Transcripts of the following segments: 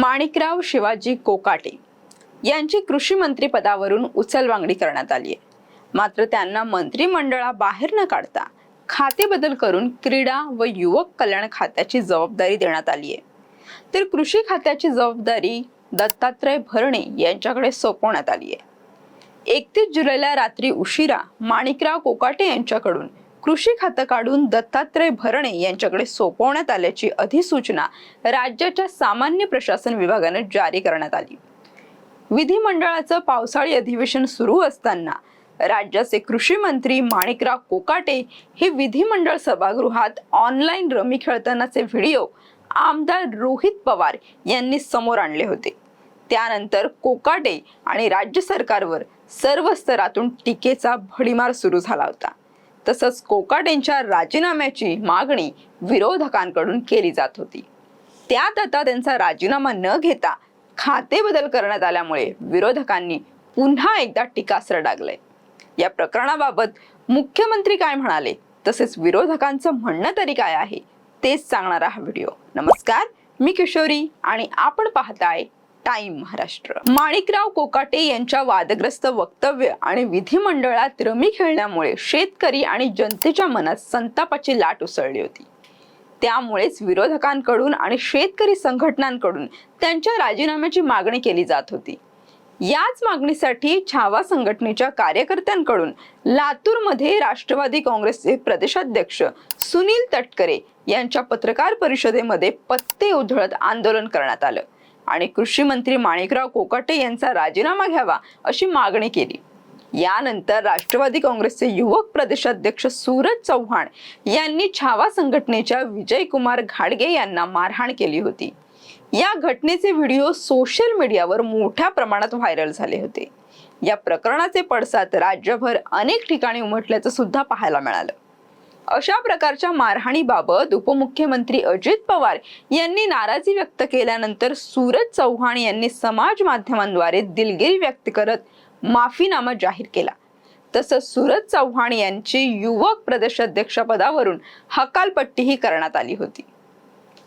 माणिकराव शिवाजी कोकाटे यांची कृषी मंत्री पदावरून उचलवांगडी करण्यात आली आहे. मात्र त्यांना मंत्रिमंडळाबाहेर न काढता खाते बदल करून क्रीडा व युवक कल्याण खात्याची जबाबदारी देण्यात आली आहे. तर कृषी खात्याची जबाबदारी दत्तात्रय भरणे यांच्याकडे सोपवण्यात आली आहे. एकतीस जुलैला रात्री उशिरा माणिकराव कोकाटे यांच्याकडून कृषी खातं काढून दत्तात्रय भरणे यांच्याकडे सोपवण्यात आल्याची अधिसूचना राज्याच्या सामान्य प्रशासन विभागाने जारी करण्यात आली. विधिमंडळाचं पावसाळी अधिवेशन सुरू असताना राज्याचे कृषी मंत्री माणिकराव कोकाटे हे विधिमंडळ सभागृहात ऑनलाईन रमी खेळतानाचे व्हिडिओ आमदार रोहित पवार यांनी समोर आणले होते. त्यानंतर कोकाटे आणि राज्य सरकारवर सर्व स्तरातून टीकेचा भडीमार सुरू झाला होता. तसंच कोकाटेंच्या राजीनाम्याची मागणी विरोधकांकडून केली जात होती. त्यात आता त्यांचा राजीनामा न घेता खाते बदल करण्यात आल्यामुळे विरोधकांनी पुन्हा एकदा टीकास्त्र डागले या प्रकरणाबाबत मुख्यमंत्री काय म्हणाले तसेच विरोधकांचं म्हणणं तरी काय आहे तेच सांगणारा हा व्हिडिओ. नमस्कार मी किशोरी आणि आपण पाहताय टाइम महाराष्ट्र. माणिकराव कोकाटे यांच्या वादग्रस्त वक्तव्य आणि विधिमंडळात रमी खेळण्यामुळे शेतकरी आणि जनतेच्या मनात संतापाची लाट उसळली होती. त्यामुळेच विरोधकांकडून आणि शेतकरी संघटनांकडून त्यांच्या राजीनाम्याची मागणी केली जात होती. याच मागणीसाठी छावा संघटनेच्या कार्यकर्त्यांकडून लातूरमध्ये राष्ट्रवादी काँग्रेसचे प्रदेशाध्यक्ष सुनील तटकरे यांच्या पत्रकार परिषदेमध्ये पत्ते उधळत आंदोलन करण्यात आलं. आणि कृषी मंत्री माणिकराव कोकाटे यांचा राजीनामा घ्यावा अशी मागणी केली. यानंतर राष्ट्रवादी काँग्रेसचे युवक प्रदेशाध्यक्ष सूरज चव्हाण यांनी छावा संघटनेच्या विजयकुमार घाडगे यांना मारहाण केली होती. या घटनेचे व्हिडिओ सोशल मीडियावर मोठ्या प्रमाणात व्हायरल झाले होते. या प्रकरणाचे पडसाद राज्यभर अनेक ठिकाणी उमटल्याचं सुद्धा पाहायला मिळालं. अशा प्रकारच्या मारहाणीबाबत उपमुख्यमंत्री अजित पवार यांनी नाराजी व्यक्त केल्यानंतर सूरज चव्हाण यांनी समाज माध्यमांद्वारे दिलगिरी व्यक्त करत माफीनामा जाहीर केला. तसंच सूरज चव्हाण यांची युवक प्रदेशाध्यक्षपदावरून हकालपट्टीही करण्यात आली होती.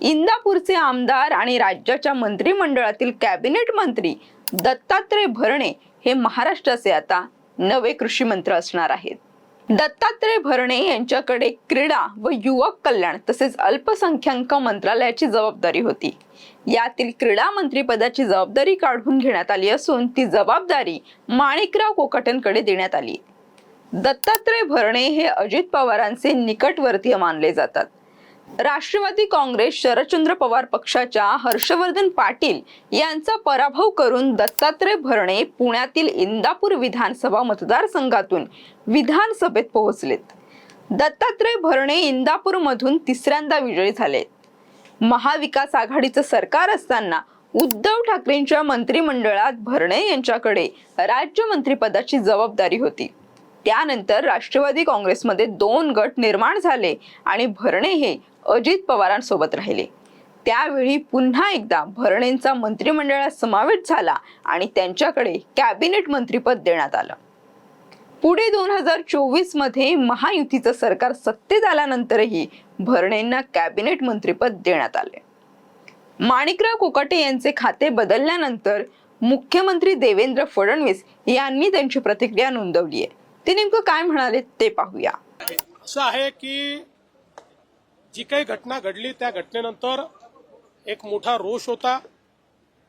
इंदापूरचे आमदार आणि राज्याच्या मंत्रिमंडळातील कॅबिनेट मंत्री दत्तात्रय भरणे हे महाराष्ट्राचे आता नवे कृषी मंत्री असणार आहेत. दत्तात्रय भरणे यांच्याकडे क्रीडा व युवक कल्याण तसेच अल्पसंख्याक मंत्रालयाची जबाबदारी होती. यातील क्रीडा मंत्री पदाची जबाबदारी काढून घेण्यात आली असून ती जबाबदारी माणिकराव कोकाटेंकडे देण्यात आली. दत्तात्रय भरणे हे अजित पवारांचे निकटवर्तीय मानले जातात. राष्ट्रवादी काँग्रेस शरदचंद्र पवार पक्षाच्या हर्षवर्धन पाटील यांचा पराभव करून दत्तात्रय भरणे पुण्यातील इंदापूर विधानसभा मतदारसंघातून विधानसभेत पोहोचलेत. दत्तात्रय भरणे इंदापूर मधून तिसऱ्यांदा विजयी झालेत. महाविकास आघाडीचं सरकार असताना उद्धव ठाकरेंच्या मंत्रिमंडळात भरणे यांच्याकडे राज्यमंत्रीपदाची जबाबदारी होती. त्यानंतर राष्ट्रवादी काँग्रेसमध्ये दोन गट निर्माण झाले आणि भरणे हे अजित पवारांसोबत राहिले. त्यावेळी पुन्हा एकदा भरणेंचा मंत्रिमंडळात समावेश झाला आणि त्यांच्याकडे कॅबिनेट मंत्रीपद देण्यात आलं. पुढे दोन हजार चोवीसमध्ये महायुतीचं सरकार सत्तेत आल्यानंतरही भरणेंना कॅबिनेट मंत्रीपद देण्यात आले. माणिकराव कोकाटे यांचे खाते बदलल्यानंतर मुख्यमंत्री देवेंद्र फडणवीस यांनी त्यांची प्रतिक्रिया नोंदवली आहे ते नेमकं काय म्हणाले ते पाहूया. असं आहे की जी काही घटना घडली त्या घटनेनंतर एक मोठा रोष होता.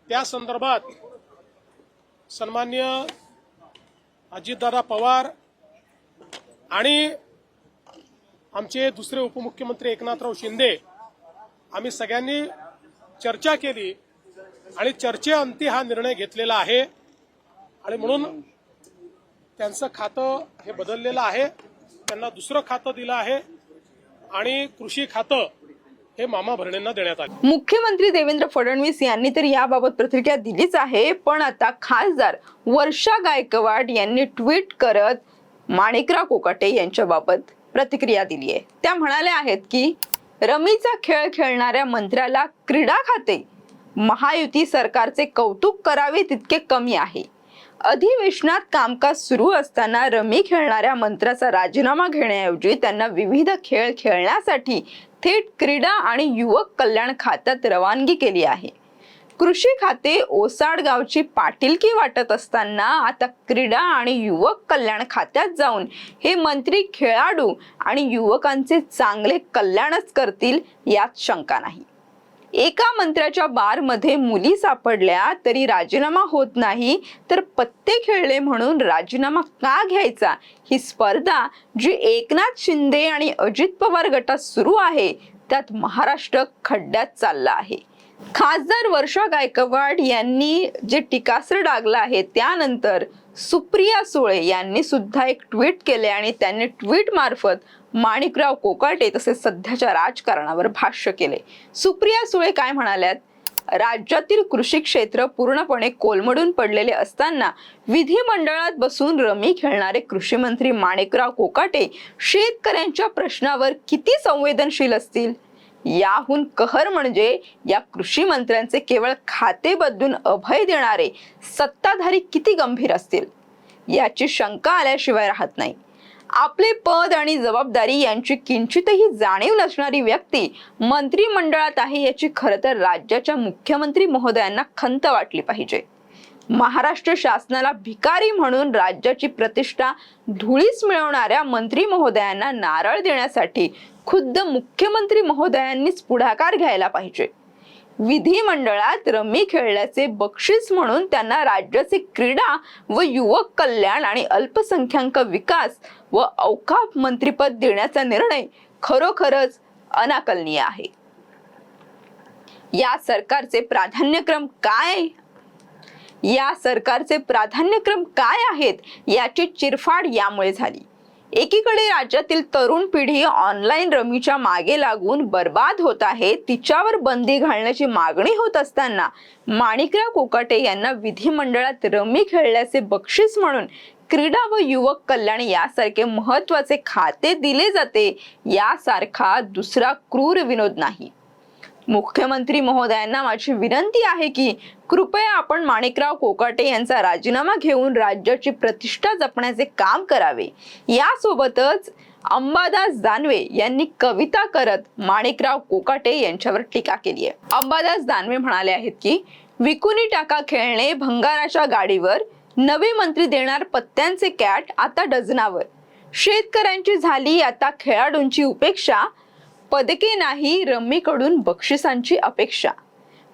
त्या संदर्भात सन्मान्य अजितदादा पवार आणि आमचे दुसरे उपमुख्यमंत्री एकनाथराव शिंदे आम्ही सगळ्यांनी चर्चा केली आणि चर्चेअंती हा निर्णय घेतलेला आहे. आणि म्हणून त्यांचं खातं हे बदललेलं आहे. त्यांना दुसरं खातं दिलं आहे. आणि कृषी खातं हे मामा भरणेंना देण्यात आले. मुख्यमंत्री देवेंद्र फडणवीस यांनी तर याबाबत प्रतिक्रिया दिलीच आहे पण आता खासदार वर्षा गायकवाड यांनी ट्विट करत माणिकराव कोकाटे यांच्याबाबत प्रतिक्रिया दिली आहे. त्या म्हणाल्या आहेत की रमीचा खेळ खेळणाऱ्या मंत्र्याला क्रीडा खाते महायुती सरकारचे कौतुक करावे तितके कमी आहे. अधिवेशनात कामकाज सुरू असताना रमी खेळणाऱ्या मंत्र्याचा राजीनामा घेण्याऐवजी त्यांना विविध खेळ खेळण्यासाठी थेट क्रीडा आणि युवक कल्याण खात्यात रवानगी केली आहे. कृषी खाते ओसाड गावची पाटीलकी वाटत असताना आता क्रीडा आणि युवक कल्याण खात्यात जाऊन हे मंत्री खेळाडू आणि युवकांचे चांगले कल्याणच करतील यात शंका नाही. एका मंत्र्याच्या बारमध्ये मुली सापडल्या तरी राजीनामा होत नाही तर पत्ते खेळले म्हणून राजीनामा का घ्यायचा? ही स्पर्धा जी एकनाथ शिंदे आणि अजित पवार गटात सुरू आहे त्यात महाराष्ट्र खड्ड्यात चालला आहे. खासदार वर्षा गायकवाड यांनी जे टीकास्त्र डागलं आहे त्यानंतर सुप्रिया सुळे यांनी सुद्धा एक ट्विट केले आणि त्यांनी ट्विट मार्फत माणिकराव कोकाटे तसेच सध्याच्या राजकारणावर भाष्य केले. सुप्रिया सुळे काय म्हणाल्यात? राज्यातील कृषी क्षेत्र पूर्णपणे कोलमडून पडलेले असताना विधिमंडळात बसून रमी खेळणारे कृषी मंत्री माणिकराव कोकाटे शेतकऱ्यांच्या प्रश्नावर किती संवेदनशील असतील? याहून कहर म्हणजे या कृषी मंत्र्यांचे केवळ खाते बदलून अभय देणारे सत्ताधारी किती गंभीर असतील? याची शंका आल्याशिवाय राहत नाही. आपले पद आणि जबाबदारी यांची किंचितही जाणीव नसणारी व्यक्ती मंत्रिमंडळात आहे याची खरं तर राज्याच्या मुख्यमंत्री महोदयांना खंत वाटली पाहिजे. महाराष्ट्र शासनाला भिकारी म्हणून राज्याची प्रतिष्ठा धुळीस मिळवणाऱ्या मंत्री महोदयांना नारळ देण्यासाठी खुद्द मुख्यमंत्री महोदयांनीच पुढाकार घ्यायला पाहिजे. विधिमंडळात रमी खेळल्याचे बक्षीस म्हणून त्यांना राज्याचे क्रीडा व युवक कल्याण आणि अल्पसंख्याक विकास व अवकाप मंत्रीपद देण्याचा निर्णय खरोखरच अनाकलनीय आहे. या सरकारचे प्राधान्यक्रम काय? या सरकारचे प्राधान्यक्रम काय आहेत? याची चिरफाड यामुळे झाली. एकीकडे राज्यातील तरुण पिढी ऑनलाईन रमीच्या मागे लागून बर्बाद होत आहे तिच्यावर बंदी घालण्याची मागणी होत असताना माणिकराव कोकाटे यांना विधिमंडळात रमी खेळल्याचे बक्षीस म्हणून क्रीडा व युवक कल्याण यासारखे महत्त्वाचे खाते दिले जाते यासारखा दुसरा क्रूर विनोद नाही. मुख्यमंत्री महोदयांना माझी विनंती आहे की कृपया आपण माणिकराव कोकाटे यांचा राजीनामा घेऊन राज्याची प्रतिष्ठा जपण्याचे काम करावे. यासोबतच अंबादास दानवे यांनी कविता करत माणिकराव कोकाटे यांच्यावर टीका केली आहे. अंबादास दानवे म्हणाले आहेत की विकुनी टाका खेळणे भंगाराच्या गाडीवर नवे मंत्री देणार पत्त्यांचे कॅट आता डझनावर. शेतकऱ्यांची झाली आता खेळाडूंची उपेक्षा पदके नाही रम्मीकडून बक्षिसांची अपेक्षा.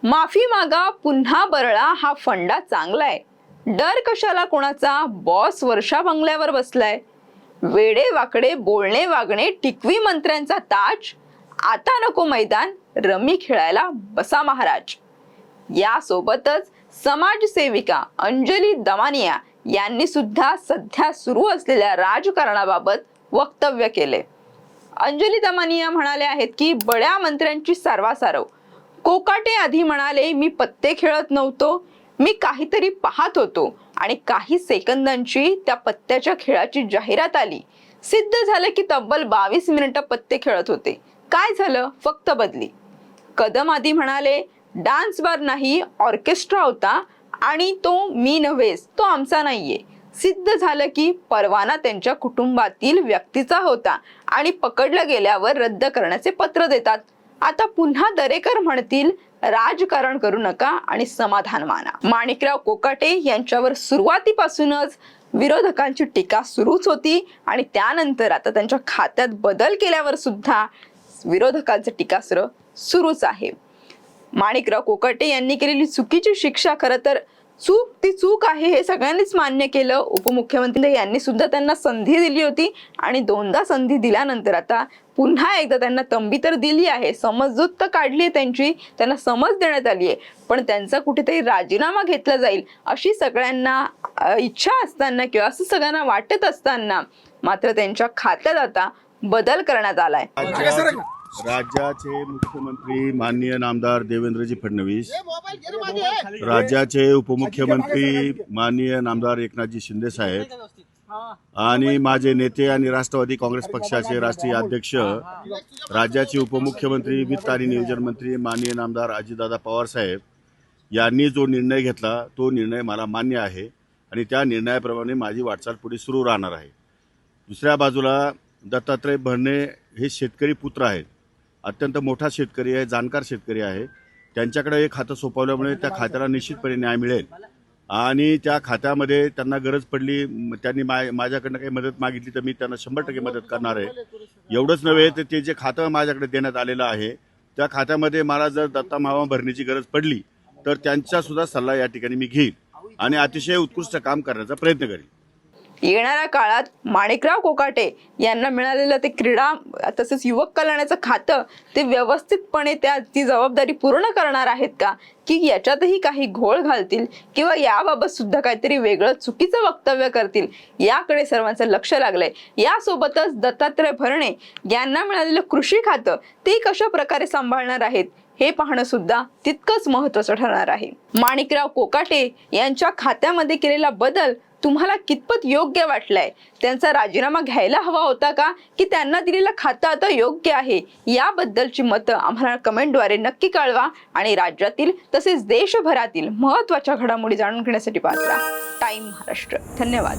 माफी मागा पुन्हा बरळा हा फंडा चांगला आहे डर कशाला कोणाचा? बॉस वर्षा बंगल्यावर बसलाय. वेडे वाकडे बोलणे वागणे टिकवी मंत्र्यांचा ताज. आता नको मैदान रमी खेळायला बसा महाराज. यासोबतच समाजसेविका अंजली दमानिया यांनी सुद्धा सध्या सुरू असलेल्या राजकारणाबाबत वक्तव्य केले. अंजली दमानिया म्हणाले आहेत की बड्या मंत्र्यांची सारवासारव. कोकाटे आधी म्हणाले मी पत्ते खेळत नव्हतो. मी काहीतरी पाहत होतो आणि काही सेकंदांची त्या पत्त्याच्या खेळाची जाहिरात आली. सिद्ध झालं की तब्बल बावीस मिनिटं पत्ते खेळत होते. काय झालं? फक्त बदली. कदम आधी म्हणाले डान्स बार नाही ऑर्केस्ट्रा होता आणि तो मी नव्हेच तो आमचा नाहीये. सिद्ध झालं की परवाना त्यांच्या कुटुंबातील व्यक्तीचा होता आणि पकडलं गेल्यावर रद्द करण्याचे पत्र देतात. आता पुन्हा दरेकर म्हणतील राजकारण करू नका आणि समाधान माना. माणिकराव कोकाटे यांच्यावर सुरुवातीपासूनच विरोधकांची टीका सुरूच होती आणि त्यानंतर आता त्यांच्या खात्यात बदल केल्यावर सुद्धा विरोधकांचं टीकास्त्र सुरूच आहे. माणिकराव कोकाटे यांनी केलेली चुकीची शिक्षा खरं तर चूक ती चूक आहे हे सगळ्यांनीच मान्य केलं. उपमुख्यमंत्री यांनी सुद्धा त्यांना संधी दिली होती आणि दोनदा संधी दिल्यानंतर आता पुन्हा एकदा त्यांना तंबी तर दिली आहे. समजूत तर काढली आहे त्यांची त्यांना समज देण्यात आली आहे. पण त्यांचा कुठेतरी राजीनामा घेतला जाईल अशी सगळ्यांना इच्छा असताना किंवा असं सगळ्यांना वाटत असताना मात्र त्यांच्या खात्यात आता बदल करण्यात आलाय. राज्याचे मुख्यमंत्री माननीय नामदार देवेंद्रजी फडणवीस राज्याचे उपमुख्यमंत्री माननीय नामदार एकनाथजी शिंदे साहेब आणि माझे नेते आणि राष्ट्रवादी काँग्रेस पक्षाचे राष्ट्रीय अध्यक्ष राज्याचे उपमुख्यमंत्री वित्त आणि नियोजन मंत्री माननीय नामदार अजितदादा पवार साहेब यांनी जो निर्णय घेतला तो निर्णय मला मान्य आहे आणि त्या निर्णयाप्रमाणे माझी वाटचाल पुढे सुरू राहणार आहे. दुसऱ्या बाजूला दत्तात्रय भरणे हे शेतकरी पुत्र आहेत. अत्यंत मोठा शेतकरी आहे जाणकार शेतकरी आहे. त्यांच्याकडे हे खातं सोपवल्यामुळे त्या खात्याला निश्चितपणे न्याय मिळेल. आणि त्या खात्यामध्ये त्यांना गरज पडली त्यांनी मा माझ्याकडनं काही मदत मागितली तर मी त्यांना शंभर टक्के मदत करणार आहे. एवढंच नव्हे तर ते जे खातं माझ्याकडे देण्यात आलेलं आहे त्या खात्यामध्ये मला जर दत्ता मावा भरण्याची गरज पडली तर त्यांचा सुद्धा सल्ला या ठिकाणी मी घेईन आणि अतिशय उत्कृष्ट काम करण्याचा प्रयत्न करेन. येणाऱ्या काळात माणिकराव कोकाटे यांना मिळालेलं ते क्रीडा तसेच युवक कल्याणाचं खातं ते व्यवस्थितपणे त्या ती जबाबदारी पूर्ण करणार आहेत का? की याच्यातही काही घोळ घालतील किंवा याबाबत सुद्धा काहीतरी वेगळं चुकीचं वक्तव्य करतील? याकडे सर्वांचं लक्ष लागलंय. यासोबतच दत्तात्रय भरणे यांना मिळालेलं कृषी खातं ते कशा प्रकारे सांभाळणार आहेत? हे पाहणं सुद्धा तितकंच महत्वाचं ठरणार आहे. माणिकराव कोकाटे यांच्या खात्यामध्ये केलेला बदल तुम्हाला कितपत योग्य वाटलंय? त्यांचा राजीनामा घ्यायला हवा होता का? की त्यांना दिलेलं खातं आता योग्य आहे? याबद्दलची मतं आम्हाला कमेंटद्वारे नक्की कळवा आणि राज्यातील तसेच देशभरातील महत्त्वाच्या घडामोडी जाणून घेण्यासाठी पाहत राहा. टाइम महाराष्ट्र. धन्यवाद.